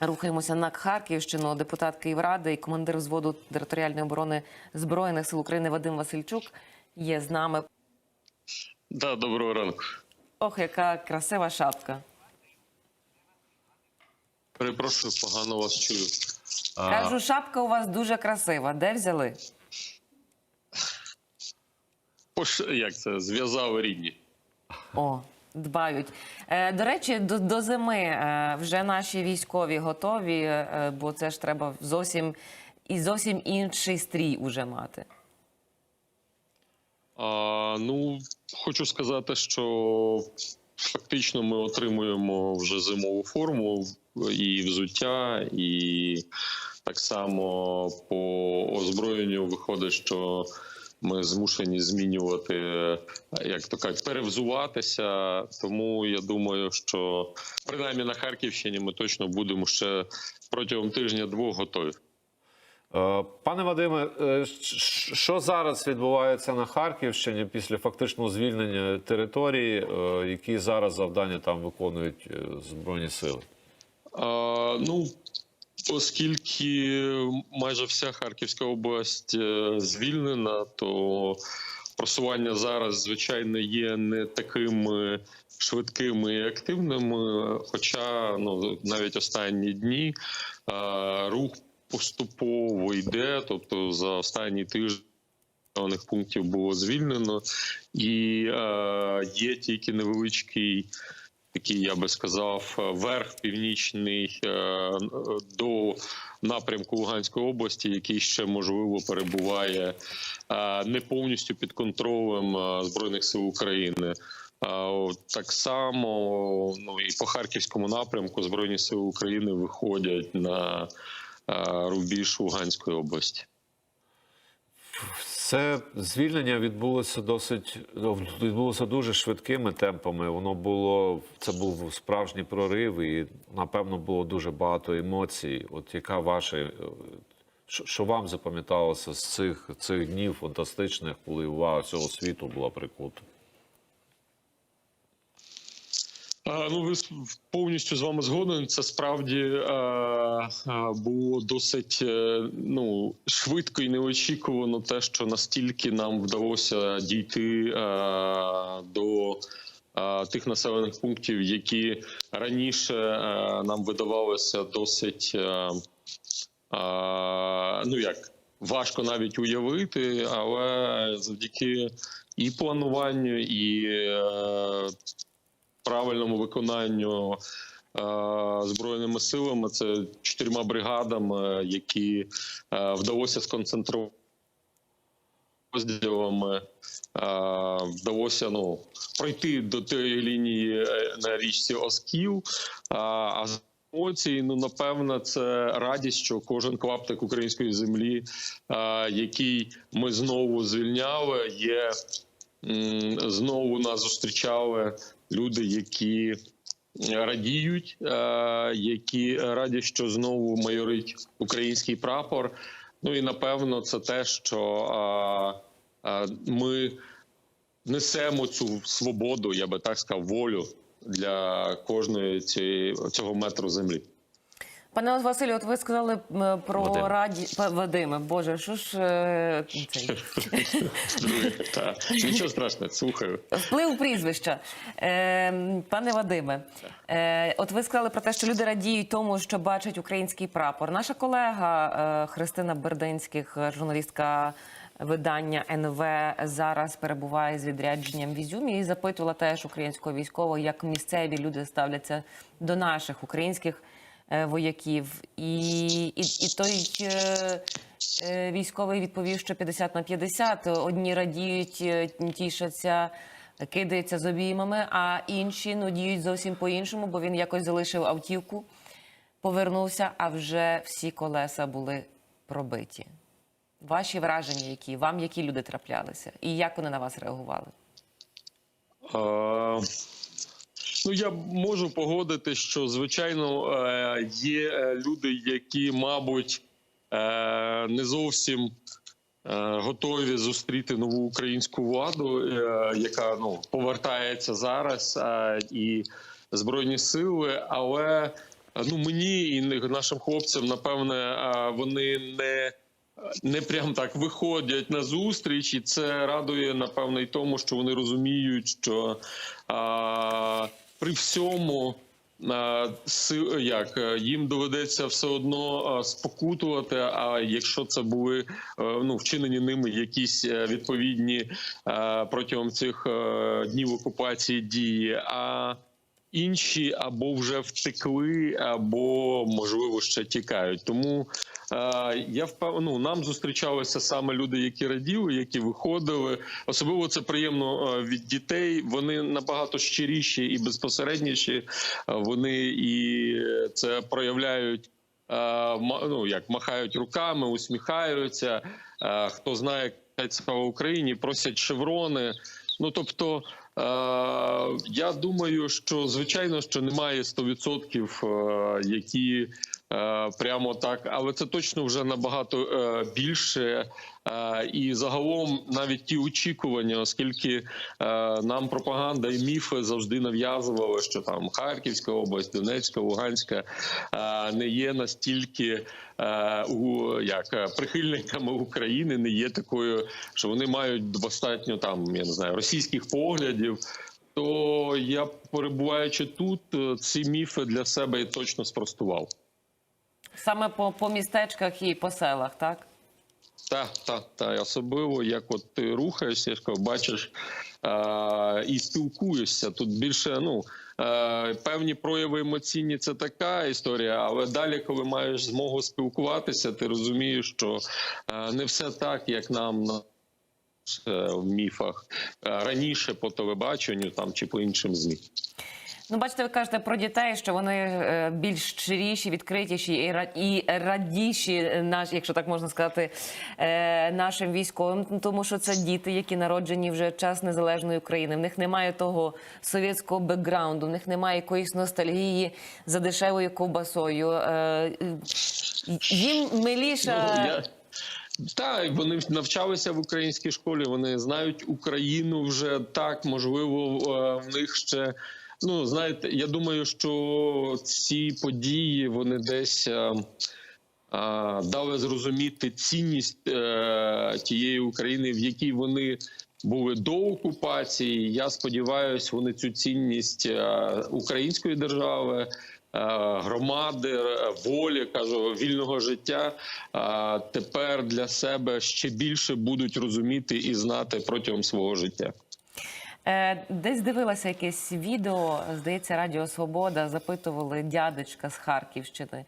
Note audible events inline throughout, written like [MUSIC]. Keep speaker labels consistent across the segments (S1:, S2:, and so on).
S1: Рухаємося на Харківщину. Депутат Київради і командир взводу територіальної оборони збройних сил України Вадим Васильчук є з нами.
S2: Да, доброго ранку.
S1: Ох, яка красива шапка.
S2: Перепрошую, погано вас чую.
S1: Кажу, шапка у вас дуже красива. Де взяли?
S2: пош... Як це? Зв'язав рідні.
S1: О, дбають. Е, до речі, до, до зими е, вже наші військові готові, е, бо це ж треба зовсім і зовсім інший стрій уже мати.
S2: А, ну, хочу сказати, що фактично ми отримуємо вже зимову форму і взуття, і так само по озброєнню виходить, що ми змушені змінювати, як то кажуть, перевзуватися. Тому я думаю, що принаймні на Харківщині ми точно будемо ще протягом тижня-двох готові.
S3: Е, Пане Вадиме, е, що зараз відбувається на Харківщині після фактичного звільнення території? Е, Які зараз завдання там виконують е, збройні сили?
S2: Ну, оскільки майже вся Харківська область е, звільнена, то просування зараз, звичайно, є не такими швидкими і активними. Хоча ну, навіть останні дні е, рух поступово йде, тобто за останні тиждень. населених пунктів було звільнено, і е, є тільки невеличкий такий, я би сказав, верх північний е, до напрямку Луганської області, який ще можливо перебуває е, не повністю під контролем е, збройних сил України. Так само ну і по харківському напрямку збройні сили України виходять на е, рубіж Луганської області.
S3: Це звільнення відбулося досить відбулося дуже швидкими темпами. Воно було це був справжній прорив, і напевно було дуже багато емоцій. От яка ваша е, що вам запам'яталося з цих цих днів фантастичних, коли увага всього світу була прикута?
S2: А, Ну, ви повністю з вами згоден. Це справді е, е, було досить е, ну швидко і неочікувано, те, що настільки нам вдалося дійти е, до е, тих населених пунктів, які раніше е, нам видавалося досить. Ну як важко навіть уявити, але завдяки і плануванню, і правильному виконанню е, збройними силами. Це чотирма бригадами, які е, вдалося сконцентрувати. Е, вдалося ну пройти до тієї лінії на річці Оскіл. А, емоцій, ну напевно, це радість, що кожен клаптик української землі, який ми знову звільняли, є знову нас зустрічали люди, які радіють, е, які раді, що знову майорить український прапор. Ну і напевно, це те, що е, е, ми несемо цю свободу, я би так сказав, волю для кожної цієї цього метру землі.
S1: Пане Василю, от ви сказали про
S3: Вадим.
S1: раді Вадиме. Боже, що ж е, цей [LAUGHS]
S2: Та, Нічого страшного, слухаю.
S1: вплив прізвища. Е, пане Вадиме, е, от ви сказали про те, що люди радіють тому, що бачать український прапор. Наша колега Христина Бердинських, журналістка видання НВ, зараз перебуває з відрядженням в Ізюмі і запитувала теж українського військового, як місцеві люди ставляться до наших українських вояків. І, і, і той е, е, військовий відповів, що 50 на 50. Одні радіють, е, тішаться, кидаються з обіймами, а інші ну, діють зовсім по-іншому, бо він якось залишив автівку, повернувся, а вже всі колеса були пробиті. Ваші враження, які вам які люди траплялися, і як вони на вас реагували?
S2: Ну, я можу погодити, що звичайно е, є е, люди, які, мабуть, е, не зовсім готові зустріти нову українську владу, яка ну повертається зараз, і збройні сили. Але ну мені і нашим хлопцям, напевне, вони не. Не прям так виходять на зустріч, і це радує напевно і тому, що вони розуміють, що а, при всьому як е, їм доведеться все одно спокутувати. А якщо це були е, ну вчинені ними якісь е, відповідні протягом цих днів окупації дії, а інші або вже втекли, або можливо ще тікають. Тому е, я впев... ну, нам зустрічалися саме люди, які раділи, які виходили. Особливо це приємно е, від дітей. Вони набагато щиріші і безпосередніші. Е, Вони і це проявляють. Ну як махають руками, усміхаються. Хто знає, як слава Україні, просять шеврони. Ну тобто, я думаю, що звичайно, що немає 100%, е, які е, прямо так, але це точно вже набагато е, більше. Е, і загалом навіть ті очікування, оскільки е, нам пропаганда і міфи завжди нав'язували, що там Харківська область, Донецька, Луганська е, не є настільки е, у як е, прихильниками України, не є такою, що вони мають достатньо там, я не знаю, російських поглядів. То я перебуваючи тут, е, ці міфи для себе точно спростував.
S1: Саме по, по містечках і по селах, так?
S2: Так, так, так. Особливо, як от ти рухаєшся, бачиш е- і спілкуєшся. Тут більше ну е- певні прояви емоційні це така історія, але далі, коли маєш змогу спілкуватися, ти розумієш, що е- не все так, як нам е, в міфах раніше по телебаченню там чи по іншим змі.
S1: Ну, бачите, ви кажете про дітей, що вони е, більш щиріші, відкритіші і ра- радіші, е, наш, якщо так можна сказати, е, нашим військовим, тому що це діти, які народжені вже час незалежної України. В них немає того совєтського бекграунду, в них немає якоїсь ностальгії за дешевою ковбасою. Їм миліша.
S2: Ну. Так, вони навчалися в українській школі, вони знають Україну вже так. Можливо, в них ще. Ну, знаєте, я думаю, що ці події вони десь е, е, дали зрозуміти цінність е, тієї України, в якій вони були до окупації. Я сподіваюся, вони цю цінність е, української держави. Громади волі кажу вільного життя е, тепер для себе ще більше будуть розуміти і знати протягом свого життя.
S1: Е, Десь дивилася якесь відео, здається, Радіо Свобода запитували дядечка з Харківщини,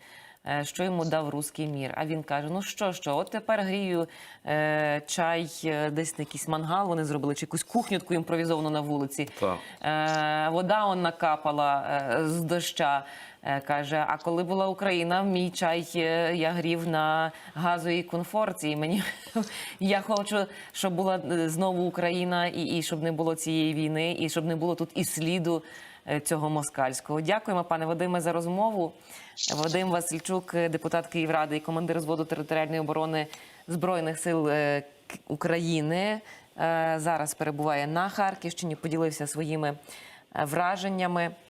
S1: що йому дав руський мір. А він каже: Ну що, що, от тепер грію е, чай е, десь на якийсь мангал. Вони зробили чи якусь кухню таку імпровізовану на вулиці.
S3: Так.
S1: Е, вода он накапала е, з доща. Е, Каже, а коли була Україна, мій чай е, я грів на газовій конфорці. І мені [LAUGHS] я хочу, щоб була е, знову Україна, і, і щоб не було цієї війни, і щоб не було тут і сліду е, цього москальського. Дякуємо, пане Вадиме, за розмову. Вадим Васильчук, е, депутат Київради і командир зводу територіальної оборони збройних сил е, України. е, Зараз перебуває на Харківщині. Поділився своїми е, враженнями.